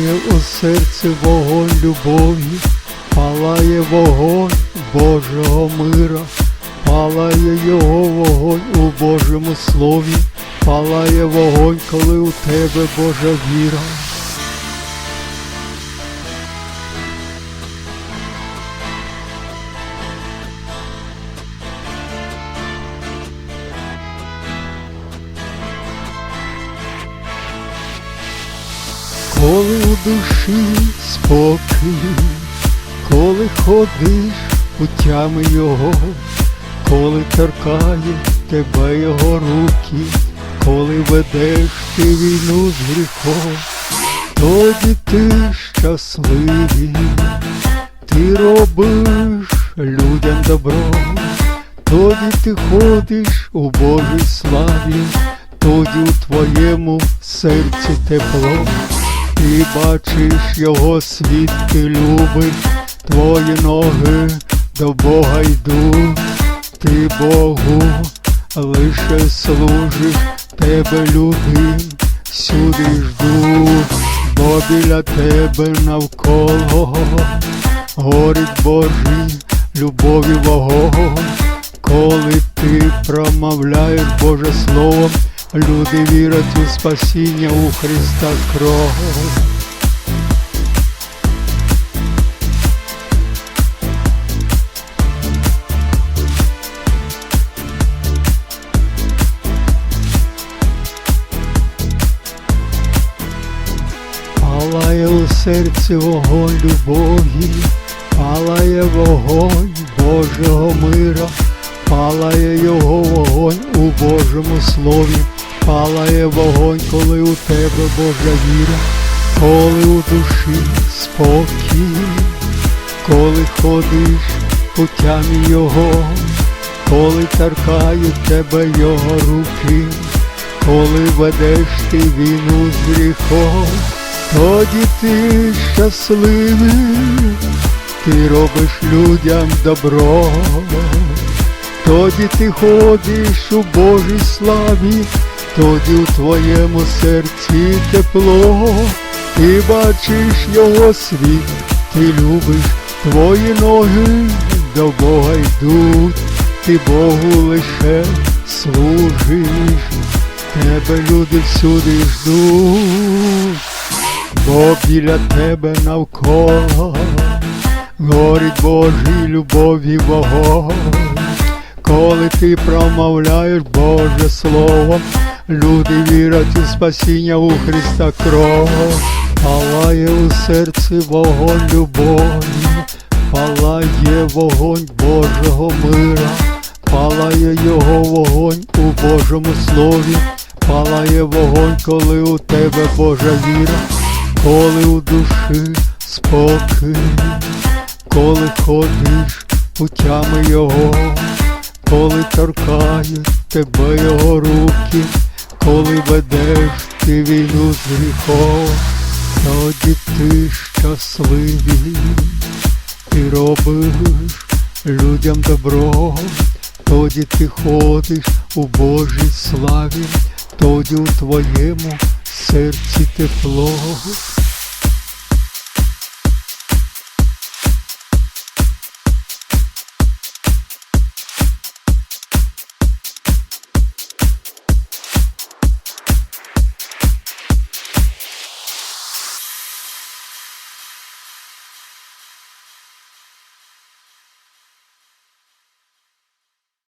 Палає у серці вогонь любові, палає вогонь Божого мира, палає його вогонь у Божому слові, палає вогонь, коли у тебе Божа віра. Коли у душі спокій, коли ходиш путями його, коли торкає тебе його руки, коли ведеш ти війну з гріхом, тоді ти щасливий, ти робиш людям добро, тоді ти ходиш у Божій славі, тоді у твоєму серці тепло. Ти бачиш його свідки любить, твої ноги до Бога йдуть, ти Богу лише служиш, тебе люди сюди ждуть, бо біля тебе навколо горить Божий любові вогонь, коли ти промовляєш Боже Слово, люди вірять у спасіння у Христа кров. Палає у серці вогонь любові, палає вогонь Божого мира, палає його вогонь у Божому слові, палає вогонь, коли у тебе Божа віра, коли у душі спокій, коли ходиш путями Його, коли торкають тебе Його руки, коли ведеш ти війну з гріхом, тоді ти щасливий, ти робиш людям добро, тоді ти ходиш у Божій славі, тоді у твоєму серці тепло, ти бачиш його світ, ти любиш, твої ноги до Бога йдуть, ти Богу лише служиш, тебе люди всюди ждуть бо біля тебе навколо горить Божій любові вогонь. Коли ти промовляєш Боже Слово, люди вірять у спасіння у Христа кров, палає у серці вогонь любові, палає вогонь Божого мира, палає його вогонь у Божому слові, палає вогонь, коли у тебе Божа віра коли у душі спокій, коли ходиш путями Його, коли торкають тебе Його руки, коли ведеш ти війну з гріхом, тоді ти щасливий, ти робиш людям добро, тоді ти ходиш у Божій славі, тоді у твоєму серці тепло,